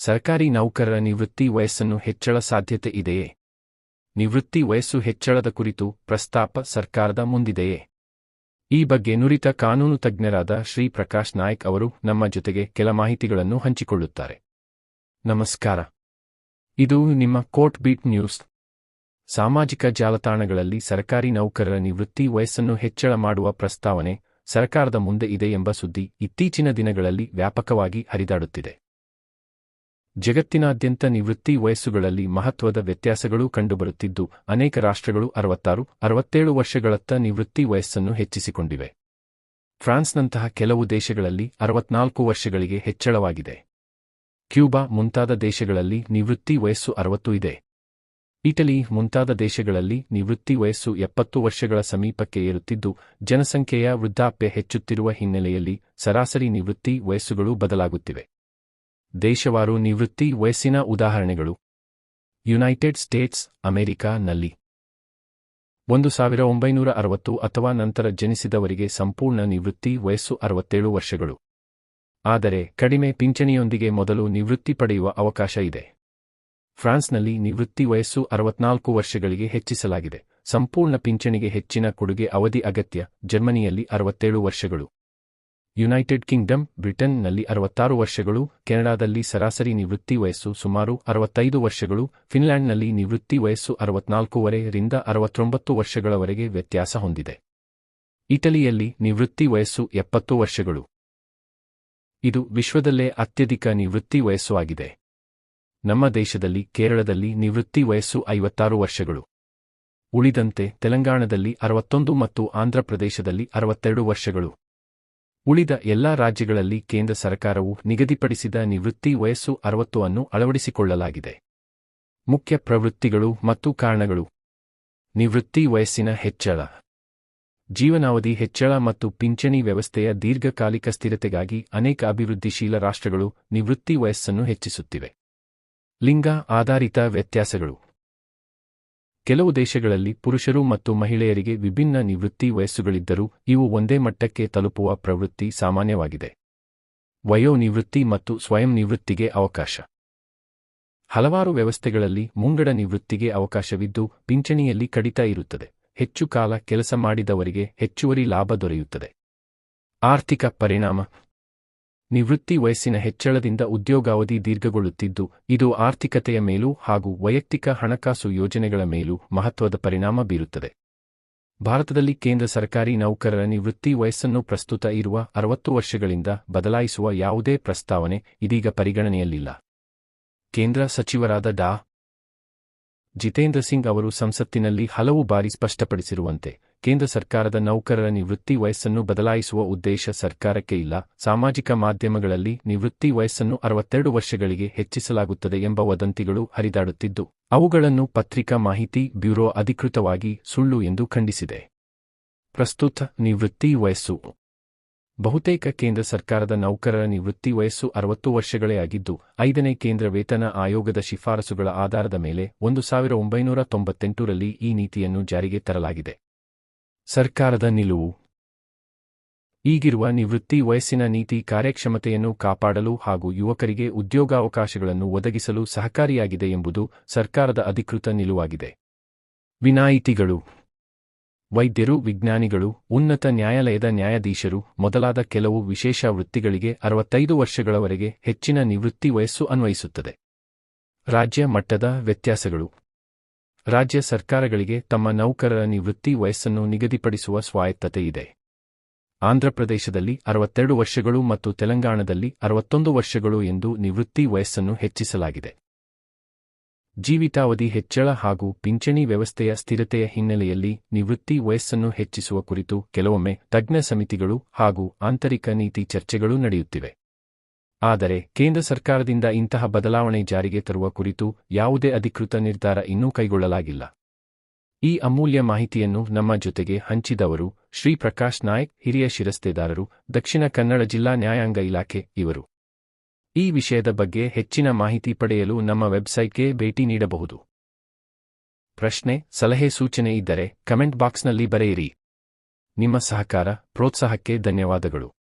ಸರ್ಕಾರಿ ನೌಕರರ ನಿವೃತ್ತಿ ವಯಸ್ಸನ್ನು ಹೆಚ್ಚಳ ಸಾಧ್ಯತೆ ಇದೆಯೇ? ನಿವೃತ್ತಿ ವಯಸ್ಸು ಹೆಚ್ಚಳದ ಕುರಿತು ಪ್ರಸ್ತಾಪ ಸರ್ಕಾರದ ಮುಂದಿದೆಯೇ? ಈ ಬಗ್ಗೆ ನುರಿತ ಕಾನೂನು ತಜ್ಞರಾದ ಶ್ರೀ ಪ್ರಕಾಶ್ ನಾಯ್ಕ್ ಅವರು ನಮ್ಮ ಜೊತೆಗೆ ಕೆಲ ಮಾಹಿತಿಗಳನ್ನು ಹಂಚಿಕೊಳ್ಳುತ್ತಾರೆ. ನಮಸ್ಕಾರ. ಇದು ನಿಮ್ಮ ಕೋರ್ಟ್ ಬೀಟ್ ನ್ಯೂಸ್. ಸಾಮಾಜಿಕ ಜಾಲತಾಣಗಳಲ್ಲಿ ಸರ್ಕಾರಿ ನೌಕರರ ನಿವೃತ್ತಿ ವಯಸ್ಸನ್ನು ಹೆಚ್ಚಳ ಮಾಡುವ ಪ್ರಸ್ತಾವನೆ ಸರ್ಕಾರದ ಮುಂದೆ ಇದೆ ಎಂಬ ಸುದ್ದಿ ಇತ್ತೀಚಿನ ದಿನಗಳಲ್ಲಿ ವ್ಯಾಪಕವಾಗಿ ಹರಿದಾಡುತ್ತಿದೆ. ಜಗತ್ತಿನಾದ್ಯಂತ ನಿವೃತ್ತಿ ವಯಸ್ಸುಗಳಲ್ಲಿ ಮಹತ್ವದ ವ್ಯತ್ಯಾಸಗಳು ಕಂಡುಬರುತ್ತಿದ್ದು, ಅನೇಕ ರಾಷ್ಟ್ರಗಳು ಅರವತ್ತಾರು, ಅರವತ್ತೇಳು ವರ್ಷಗಳತ್ತ ನಿವೃತ್ತಿ ವಯಸ್ಸನ್ನು ಹೆಚ್ಚಿಸಿಕೊಂಡಿವೆ. ಫ್ರಾನ್ಸ್ನಂತಹ ಕೆಲವು ದೇಶಗಳಲ್ಲಿ ಅರವತ್ನಾಲ್ಕು ವರ್ಷಗಳಿಗೆ ಹೆಚ್ಚಳವಾಗಿದೆ. ಕ್ಯೂಬಾ ಮುಂತಾದ ದೇಶಗಳಲ್ಲಿ ನಿವೃತ್ತಿ ವಯಸ್ಸು ಅರವತ್ತು ಇದೆ. ಇಟಲಿ ಮುಂತಾದ ದೇಶಗಳಲ್ಲಿ ನಿವೃತ್ತಿ ವಯಸ್ಸು ಎಪ್ಪತ್ತು ವರ್ಷಗಳ ಸಮೀಪಕ್ಕೆ ಏರುತ್ತಿದ್ದು, ಜನಸಂಖ್ಯೆಯ ವೃದ್ಧಾಪ್ಯ ಹೆಚ್ಚುತ್ತಿರುವ ಹಿನ್ನೆಲೆಯಲ್ಲಿ ಸರಾಸರಿ ನಿವೃತ್ತಿ ವಯಸ್ಸುಗಳು ಬದಲಾಗುತ್ತಿವೆ. ದೇಶವಾರು ನಿವೃತ್ತಿ ವಯಸ್ಸಿನ ಉದಾಹರಣೆಗಳು. ಯುನೈಟೆಡ್ ಸ್ಟೇಟ್ಸ್ ಅಮೆರಿಕಾನಲ್ಲಿ. ಒಂದು ಸಾವಿರ ಒಂಬೈನೂರ ಅರವತ್ತು ಅಥವಾ ನಂತರ ಜನಿಸಿದವರಿಗೆ ಸಂಪೂರ್ಣ ನಿವೃತ್ತಿ ವಯಸ್ಸು ಅರವತ್ತೇಳು ವರ್ಷಗಳು. ಆದರೆ ಕಡಿಮೆ ಪಿಂಚಣಿಯೊಂದಿಗೆ ಮೊದಲು ನಿವೃತ್ತಿ ಪಡೆಯುವ ಅವಕಾಶ ಇದೆ. ಫ್ರಾನ್ಸ್ನಲ್ಲಿ ನಿವೃತ್ತಿ ವಯಸ್ಸು ಅರವತ್ನಾಲ್ಕು ವರ್ಷಗಳಿಗೆ ಹೆಚ್ಚಿಸಲಾಗಿದೆ. ಸಂಪೂರ್ಣ ಪಿಂಚಣಿಗೆ ಹೆಚ್ಚಿನ ಕೊಡುಗೆ ಅವಧಿ ಅಗತ್ಯ, ಜರ್ಮನಿಯಲ್ಲಿ ಅರವತ್ತೇಳು ವರ್ಷಗಳು. ಯುನೈಟೆಡ್ ಕಿಂಗ್ಡಮ್, ಬ್ರಿಟನ್ನಲ್ಲಿ ಅರವತ್ತಾರು ವರ್ಷಗಳು, ಕೆನಡಾದಲ್ಲಿ ಸರಾಸರಿ ನಿವೃತ್ತಿ ವಯಸ್ಸು ಸುಮಾರು ಅರವತ್ತೈದು ವರ್ಷಗಳು, ಫಿನ್ಲ್ಯಾಂಡ್ನಲ್ಲಿ ನಿವೃತ್ತಿ ವಯಸ್ಸು ಅರವತ್ನಾಲ್ಕೂವರೆ ರಿಂದ ಅರವತ್ತೊಂಬತ್ತು ವರ್ಷಗಳವರೆಗೆ ವ್ಯತ್ಯಾಸ ಹೊಂದಿದೆ. ಇಟಲಿಯಲ್ಲಿ ನಿವೃತ್ತಿ ವಯಸ್ಸು ಎಪ್ಪತ್ತು ವರ್ಷಗಳು. ಇದು ವಿಶ್ವದಲ್ಲೇ ಅತ್ಯಧಿಕ ನಿವೃತ್ತಿ ವಯಸ್ಸು ಆಗಿದೆ. ನಮ್ಮ ದೇಶದಲ್ಲಿ ಕೇರಳದಲ್ಲಿ ನಿವೃತ್ತಿ ವಯಸ್ಸು ಐವತ್ತಾರು ವರ್ಷಗಳು. ಉಳಿದಂತೆ ತೆಲಂಗಾಣದಲ್ಲಿ ಅರವತ್ತೊಂದು ಮತ್ತು ಆಂಧ್ರಪ್ರದೇಶದಲ್ಲಿ ಅರವತ್ತೆರಡು ವರ್ಷಗಳು. ಉಳಿದ ಎಲ್ಲಾ ರಾಜ್ಯಗಳಲ್ಲಿ ಕೇಂದ್ರ ಸರ್ಕಾರವು ನಿಗದಿಪಡಿಸಿದ ನಿವೃತ್ತಿ ವಯಸ್ಸು ಅರವತ್ತು ಅನ್ನು ಅಳವಡಿಸಿಕೊಳ್ಳಲಾಗಿದೆ. ಮುಖ್ಯ ಪ್ರವೃತ್ತಿಗಳು ಮತ್ತು ಕಾರಣಗಳು. ನಿವೃತ್ತಿ ವಯಸ್ಸಿನ ಹೆಚ್ಚಳ. ಜೀವನಾವಧಿ ಹೆಚ್ಚಳ ಮತ್ತು ಪಿಂಚಣಿ ವ್ಯವಸ್ಥೆಯ ದೀರ್ಘಕಾಲಿಕ ಸ್ಥಿರತೆಗಾಗಿ ಅನೇಕ ಅಭಿವೃದ್ಧಿಶೀಲ ರಾಷ್ಟ್ರಗಳು ನಿವೃತ್ತಿ ವಯಸ್ಸನ್ನು ಹೆಚ್ಚಿಸುತ್ತಿವೆ. ಲಿಂಗ ಆಧಾರಿತ ವ್ಯತ್ಯಾಸಗಳು. ಕೆಲವು ದೇಶಗಳಲ್ಲಿ ಪುರುಷರು ಮತ್ತು ಮಹಿಳೆಯರಿಗೆ ವಿಭಿನ್ನ ನಿವೃತ್ತಿ ವಯಸ್ಸುಗಳಿದ್ದರೂ ಇವು ಒಂದೇ ಮಟ್ಟಕ್ಕೆ ತಲುಪುವ ಪ್ರವೃತ್ತಿ ಸಾಮಾನ್ಯವಾಗಿದೆ. ವಯೋ ನಿವೃತ್ತಿ ಮತ್ತು ಸ್ವಯಂ ನಿವೃತ್ತಿಗೆ ಅವಕಾಶ. ಹಲವಾರು ವ್ಯವಸ್ಥೆಗಳಲ್ಲಿ ಮುಂಗಡ ನಿವೃತ್ತಿಗೆ ಅವಕಾಶವಿದ್ದು ಪಿಂಚಣಿಯಲ್ಲಿ ಕಡಿತ ಇರುತ್ತದೆ. ಹೆಚ್ಚು ಕಾಲ ಕೆಲಸ ಮಾಡಿದವರಿಗೆ ಹೆಚ್ಚುವರಿ ಲಾಭ ದೊರೆಯುತ್ತದೆ. ಆರ್ಥಿಕ ಪರಿಣಾಮ ನಿವೃತ್ತಿ ವಯಸ್ಸಿನ ಹೆಚ್ಚಳದಿಂದ ಉದ್ಯೋಗಾವಧಿ ದೀರ್ಘಗೊಳ್ಳುತ್ತಿದ್ದು, ಇದು ಆರ್ಥಿಕತೆಯ ಮೇಲೂ ಹಾಗೂ ವೈಯಕ್ತಿಕ ಹಣಕಾಸು ಯೋಜನೆಗಳ ಮೇಲೂ ಮಹತ್ವದ ಪರಿಣಾಮ ಬೀರುತ್ತದೆ. ಭಾರತದಲ್ಲಿ ಕೇಂದ್ರ ಸರ್ಕಾರಿ ನೌಕರರ ನಿವೃತ್ತಿ ವಯಸ್ಸನ್ನು ಪ್ರಸ್ತುತ ಇರುವ ಅರವತ್ತು ವರ್ಷಗಳಿಂದ ಬದಲಾಯಿಸುವ ಯಾವುದೇ ಪ್ರಸ್ತಾವನೆ ಇದೀಗ ಪರಿಗಣನೆಯಲ್ಲಿಲ್ಲ. ಕೇಂದ್ರ ಸಚಿವರಾದ ಡಾ. ಜಿತೇಂದ್ರ ಸಿಂಗ್ ಅವರು ಸಂಸತ್ತಿನಲ್ಲಿ ಹಲವು ಬಾರಿ ಸ್ಪಷ್ಟಪಡಿಸಿರುವಂತೆ, ಕೇಂದ್ರ ಸರ್ಕಾರದ ನೌಕರರ ನಿವೃತ್ತಿ ವಯಸ್ಸನ್ನು ಬದಲಾಯಿಸುವ ಉದ್ದೇಶ ಸರ್ಕಾರಕ್ಕೆ ಇಲ್ಲ, ಸಾಮಾಜಿಕ ಮಾಧ್ಯಮಗಳಲ್ಲಿ ನಿವೃತ್ತಿ ವಯಸ್ಸನ್ನು ಅರವತ್ತೆರಡು ವರ್ಷಗಳಿಗೆ ಹೆಚ್ಚಿಸಲಾಗುತ್ತದೆ ಎಂಬ ವದಂತಿಗಳು ಹರಿದಾಡುತ್ತಿದ್ದು, ಅವುಗಳನ್ನು ಪತ್ರಿಕಾ ಮಾಹಿತಿ ಬ್ಯೂರೋ ಅಧಿಕೃತವಾಗಿ ಸುಳ್ಳು ಎಂದು ಖಂಡಿಸಿದೆ. ಪ್ರಸ್ತುತ ನಿವೃತ್ತಿ ವಯಸ್ಸು ಬಹುತೇಕ ಕೇಂದ್ರ ಸರ್ಕಾರದ ನೌಕರರ ನಿವೃತ್ತಿ ವಯಸ್ಸು ಅರವತ್ತು ವರ್ಷಗಳೇ ಆಗಿದ್ದು, ಐದನೇ ಕೇಂದ್ರ ವೇತನ ಆಯೋಗದ ಶಿಫಾರಸುಗಳ ಆಧಾರದ ಮೇಲೆ ಒಂದು ಸಾವಿರ ಒಂಬೈನೂರ ತೊಂಬತ್ತೆಂಟರಲ್ಲಿ ಈ ನೀತಿಯನ್ನು ಜಾರಿಗೆ ತರಲಾಗಿದೆ. ಸರ್ಕಾರದ ನಿಲುವು. ಈಗಿರುವ ನಿವೃತ್ತಿ ವಯಸ್ಸಿನ ನೀತಿ ಕಾರ್ಯಕ್ಷಮತೆಯನ್ನು ಕಾಪಾಡಲು ಹಾಗೂ ಯುವಕರಿಗೆ ಉದ್ಯೋಗಾವಕಾಶಗಳನ್ನು ಒದಗಿಸಲು ಸಹಕಾರಿಯಾಗಿದೆ ಎಂಬುದು ಸರ್ಕಾರದ ಅಧಿಕೃತ ನಿಲುವಾಗಿದೆ. ವಿನಾಯಿತಿಗಳು. ವೈದ್ಯರು, ವಿಜ್ಞಾನಿಗಳು, ಉನ್ನತ ನ್ಯಾಯಾಲಯದ ನ್ಯಾಯಾಧೀಶರು ಮೊದಲಾದ ಕೆಲವು ವಿಶೇಷ ವೃತ್ತಿಗಳಿಗೆ ಅರವತ್ತೈದು ವರ್ಷಗಳವರೆಗೆ ಹೆಚ್ಚಿನ ನಿವೃತ್ತಿ ವಯಸ್ಸು ಅನ್ವಯಿಸುತ್ತದೆ. ರಾಜ್ಯ ಮಟ್ಟದ ವ್ಯತ್ಯಾಸಗಳು. ರಾಜ್ಯ ಸರ್ಕಾರಗಳಿಗೆ ತಮ್ಮ ನೌಕರರ ನಿವೃತ್ತಿ ವಯಸ್ಸನ್ನು ನಿಗದಿಪಡಿಸುವ ಸ್ವಾಯತ್ತತೆ ಇದೆ ಆಂಧ್ರಪ್ರದೇಶದಲ್ಲಿ ಅರವತ್ತೆರಡು ವರ್ಷಗಳು ಮತ್ತು ತೆಲಂಗಾಣದಲ್ಲಿ ಅರವತ್ತೊಂದು ವರ್ಷಗಳು ಎಂದು ನಿವೃತ್ತಿ ವಯಸ್ಸನ್ನು ಹೆಚ್ಚಿಸಲಾಗಿದೆ. ಜೀವಿತಾವಧಿ ಹೆಚ್ಚಳ ಹಾಗೂ ಪಿಂಚಣಿ ವ್ಯವಸ್ಥೆಯ ಸ್ಥಿರತೆಯ ಹಿನ್ನೆಲೆಯಲ್ಲಿ ನಿವೃತ್ತಿ ವಯಸ್ಸನ್ನು ಹೆಚ್ಚಿಸುವ ಕುರಿತು ಕೆಲವೊಮ್ಮೆ ತಜ್ಞ ಸಮಿತಿಗಳು ಹಾಗೂ ಆಂತರಿಕ ನೀತಿ ಚರ್ಚೆಗಳು ನಡೆಯುತ್ತಿವೆ. ಆದರೆ ಕೇಂದ್ರ ಸರ್ಕಾರದಿಂದ ಇಂತಹ ಬದಲಾವಣೆ ಜಾರಿಗೆ ತರುವ ಕುರಿತು ಯಾವುದೇ ಅಧಿಕೃತ ನಿರ್ಧಾರ ಇನ್ನೂ ಕೈಗೊಳ್ಳಲಾಗಿಲ್ಲ. ಈ ಅಮೂಲ್ಯ ಮಾಹಿತಿಯನ್ನು ನಮ್ಮ ಜೊತೆಗೆ ಹಂಚಿದವರು ಶ್ರೀ ಪ್ರಕಾಶ್ ನಾಯಕ್, ಹಿರಿಯ ಶಿರಸ್ತೆದಾರರು, ದಕ್ಷಿಣ ಕನ್ನಡ ಜಿಲ್ಲಾ ನ್ಯಾಯಾಂಗ ಇಲಾಖೆ ಇವರು. ಈ ವಿಷಯದ ಬಗ್ಗೆ ಹೆಚ್ಚಿನ ಮಾಹಿತಿ ಪಡೆಯಲು ನಮ್ಮ ವೆಬ್ಸೈಟ್ಗೆ ಭೇಟಿ ನೀಡಬಹುದು. ಪ್ರಶ್ನೆ, ಸಲಹೆ, ಸೂಚನೆ ಇದ್ದರೆ ಕಮೆಂಟ್ ಬಾಕ್ಸ್ನಲ್ಲಿ ಬರೆಯಿರಿ. ನಿಮ್ಮ ಸಹಕಾರ, ಪ್ರೋತ್ಸಾಹಕ್ಕೆ ಧನ್ಯವಾದಗಳು.